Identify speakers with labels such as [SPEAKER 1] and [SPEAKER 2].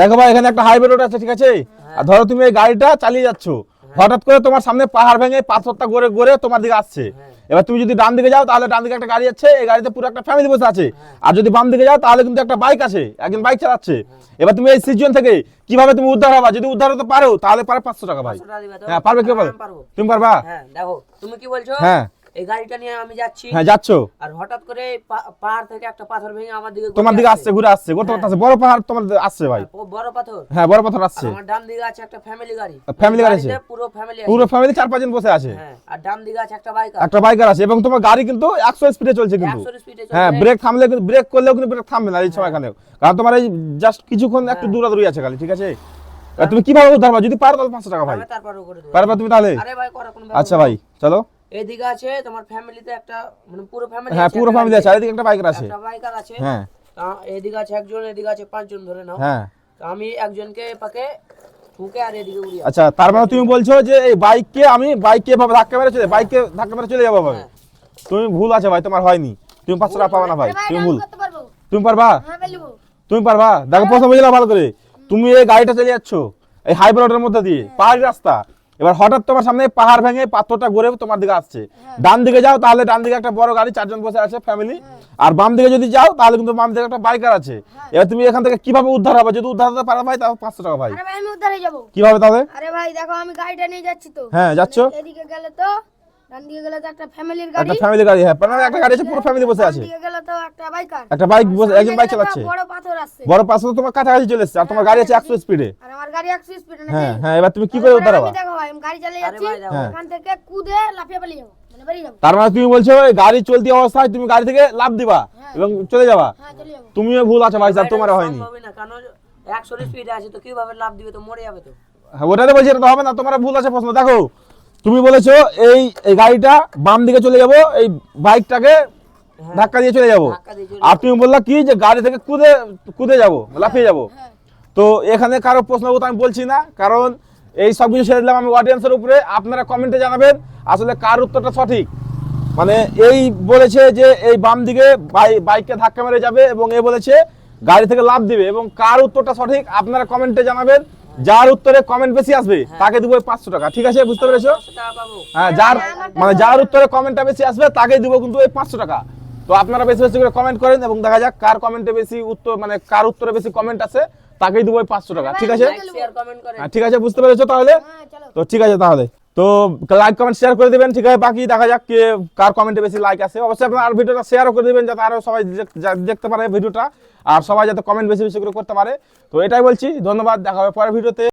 [SPEAKER 1] দেখো ভাই এখানে একটা হাইওয়ে রোড আছে ঠিক আছে? আর ধরো তুমি এই গাড়িটা চালিয়ে যাচ্ছ হঠাৎ করে তোমার সামনে পাহাড় ভেঙে পাথরটা গড়ে গড়ে তোমার দিকে আসছে। এবার তুমি যদি ডান দিকে যাও তাহলে ডান দিকে একটা গাড়ি আছে এই গাড়িতে পুরো একটা ফ্যামিলি বসে আছে। আর যদি বাম দিকে যাও তাহলে কিন্তু একটা বাইক আছে একজন বাইক চালাচ্ছে। এবার তুমি এই সিজন থেকে কীভাবে তুমি উদ্ধার হবা? যদি উদ্ধার হতে পারো তাহলে পারে পাঁচশো টাকা ভাই।
[SPEAKER 2] 500 টাকা দিবে তো?
[SPEAKER 1] হ্যাঁ পারবে কি
[SPEAKER 2] হ্যাঁ,
[SPEAKER 1] পারবে। তুমি পারবা?
[SPEAKER 2] হ্যাঁ দেখো তুমি কি বলছো?
[SPEAKER 1] হ্যাঁ।
[SPEAKER 2] এই গাড়িটা নিয়ে আমি যাচ্ছি।
[SPEAKER 1] হ্যাঁ যাচ্ছ?
[SPEAKER 2] আর হঠাৎ করে পাহাড় থেকে একটা পাথর ভেঙে আমার দিকে
[SPEAKER 1] তোমার দিকে আসছে ঘুরে আসছে করতে আসছে। বড় পাহাড় তোমার আসছে ভাই।
[SPEAKER 2] বড় পাথর।
[SPEAKER 1] হ্যাঁ বড় পাথর আসছে।
[SPEAKER 2] আমার ডান দিকে আছে একটা ফ্যামিলি গাড়ি।
[SPEAKER 1] Family গাড়ি আছে?
[SPEAKER 2] পুরো ফ্যামিলি
[SPEAKER 1] পুরো ফ্যামিলি চার পাঁচজন বসে আছে।
[SPEAKER 2] হ্যাঁ আর ডান দিকে আছে একটা বাইক
[SPEAKER 1] একটা বাইকার আছে এবং তোমার গাড়ি কিন্তু একশো স্পিডে চলছে কিন্তু।
[SPEAKER 2] 100 স্পিডে
[SPEAKER 1] হ্যাঁ ব্রেক থামলে কিন্তু ব্রেক করলেও কিন্তু ব্রেক থামবে না এই সময়খানেও কারণ তোমার এই জাস্ট কিছুক্ষণ একটু দূরাদূরি আছে খালি ঠিক আছে? তুমি কীভাবে উদ্ধার যদি পারো তাহলে পাঁচশো টাকা ভাই। পারবা তুমি তাহলে?
[SPEAKER 2] আরে ভাই করা কোনো
[SPEAKER 1] আচ্ছা ভাই চলো।
[SPEAKER 2] এদিকে আছে তোমার ফ্যামিলিতে একটা মানে পুরো ফ্যামিলি
[SPEAKER 1] হ্যাঁ পুরো ফ্যামিলি আছে চারিদিকে একটা বাইকার আছে।
[SPEAKER 2] একটা বাইকার আছে।
[SPEAKER 1] হ্যাঁ।
[SPEAKER 2] তা এদিকে আছে একজন এদিকে আছে পাঁচজন ধরে নাও।
[SPEAKER 1] হ্যাঁ।
[SPEAKER 2] তো আমি একজনকে পাকে ঠুকে আর এদিকে উড়িয়ে
[SPEAKER 1] আচ্ছা তার মানে তুমি বলছো যে এই বাইককে আমি বাইককে এভাবে ধাক্কা মেরে চলে বাইককে ধাক্কা মেরে চলে যাব ভাই তুমি ভুল আছে ভাই তোমার হয়নি। তুমি পাঁচশো টাকা পাবা না ভাই তুমি ভুল। তুমি পারবা?
[SPEAKER 3] হ্যাঁ
[SPEAKER 1] তুমি পারবা? দেখো প্রথম বুঝলা ভালো করে। তুমি এই গাড়িটা চালিয়ে যাচ্ছ এই হাই রোডের মধ্যে দিয়ে পাহাড়ি রাস্তা। এবার হঠাৎ তোমার সামনে পাহাড় ভেঙে পাথরটা ঘুরে তোমার দিকে আসছে। ডান দিকে যাও তাহলে ডান দিকে একটা বড় গাড়ি চারজন বসে আছে ফ্যামিলি আর বাম দিকে যদি যাও তাহলে কিন্তু বাম দিকে একটা বাইকার আছে। এবার তুমি এখান থেকে কীভাবে উদ্ধার হবে? যদি উদ্ধার হতে পারো ভাই তাহলে পাঁচশো টাকা ভাই।
[SPEAKER 3] আমি উদ্ধারে যাব।
[SPEAKER 1] কীভাবে তাহলে?
[SPEAKER 3] আরে ভাই দেখো আমি গাড়িটা নিয়ে যাচ্ছি তো।
[SPEAKER 1] হ্যাঁ যাচ্ছ।
[SPEAKER 3] এদিকে গেলে তো ডান দিকে গেলে তো একটা ফ্যামিলির গাড়ি।
[SPEAKER 1] একটা ফ্যামিলি গাড়ি হ্যাঁ মানে একটা গাড়ি আছে পুরো ফ্যামিলি বসে আছে।
[SPEAKER 3] দিকে গেলে তো একটা বাইকার
[SPEAKER 1] একটা বাইক বসে একজন বাইক চালাচ্ছে।
[SPEAKER 3] বড় পাথর
[SPEAKER 1] তোমার কাছাকাছি চলে এসছে আর তোমার গাড়ি আছে একশো স্পিডে
[SPEAKER 3] আর আমার গাড়ি একশো স্পিডে
[SPEAKER 1] হ্যাঁ হ্যাঁ এবার তুমি কি করে উদ্ধার হবা?
[SPEAKER 3] গাড়ি চালিয়ে যাচ্ছি
[SPEAKER 2] ভাই দেখো
[SPEAKER 1] হ্যাঁ।
[SPEAKER 3] থেকে কুদে লাফিয়ে পালিয়ে যাব মানে বেরিয়ে যাব।
[SPEAKER 1] তার মানে তুমি বলছো গাড়ি চলতি অবস্থায় তুমি গাড়ি থেকে লাভ দিবা এবং চলে যাবা?
[SPEAKER 3] হ্যাঁ চলে যাব।
[SPEAKER 1] তুমিও ভুল আছে ভাই সাহেব তোমার হয়নি।
[SPEAKER 2] সম্ভবই না কারণ একশো স্পিডে আছে তো কীভাবে লাভ দিবে তো মরে যাবে তো।
[SPEAKER 1] হ্যাঁ, ওটাতে বলছি এটা তো হবে না তোমার ভুল আছে প্রশ্ন। দেখো তুমি বলেছ এই এই গাড়িটা বাম দিকে চলে যাব এই বাইকটাকে ধাক্কা দিয়ে চলে যাব। আর তুমি বললা কি যে গাড়ি থেকে কুদে কুদে যাব লাফিয়ে যাব।
[SPEAKER 3] হ্যাঁ।
[SPEAKER 1] তো এখানে কারও প্রশ্ন আমি বলছি না কারণ এই সব কিছু ছেড়ে দিলাম আমি অডিয়েন্সের উপরে। আপনারা কমেন্টে জানাবেন আসলে কার উত্তরটা সঠিক। মানে এই বলেছে যে এই বাম দিকে বাইককে ধাক্কা মেরে যাবে এবং এ বলেছে গাড়ি থেকে লাভ দিবে এবং কার উত্তরটা সঠিক আপনারা কমেন্টে জানাবেন। যার উত্তরে কমেন্ট বেশি আসবে তাকে দিব পাঁচশো টাকা। ঠিক আছে বুঝতে পেরেছ? হ্যাঁ যার মানে যার উত্তরে কমেন্টটা বেশি আসবে তাকে দিব কিন্তু এই পাঁচশো টাকা। তো আপনারা বেশি বেশি করে কমেন্ট করেন এবং দেখা যাক কার কমেন্টে বেশি উত্তর মানে কার উত্তরে বেশি কমেন্ট আছে। তাকেই দেবো পাঁচশো টাকা ঠিক আছে? হ্যাঁ, ঠিক আছে বুঝতে পেরেছ তাহলে?
[SPEAKER 3] হ্যাঁ
[SPEAKER 1] তো ঠিক আছে তাহলে। তো লাইক কমেন্ট শেয়ার করে দেবেন ঠিক আছে? বাকি দেখা যাক কে কার কমেন্টে বেশি লাইক আছে অবশ্যই আপনার আর ভিডিওটা শেয়ারও করে দেবেন যাতে আরও সবাই দেখতে পারে ভিডিওটা। আর সবাই যাতে কমেন্ট বেশি বেশি করে করতে পারে। তো এটাই বলছি ধন্যবাদ দেখা হবে পরের ভিডিওতে।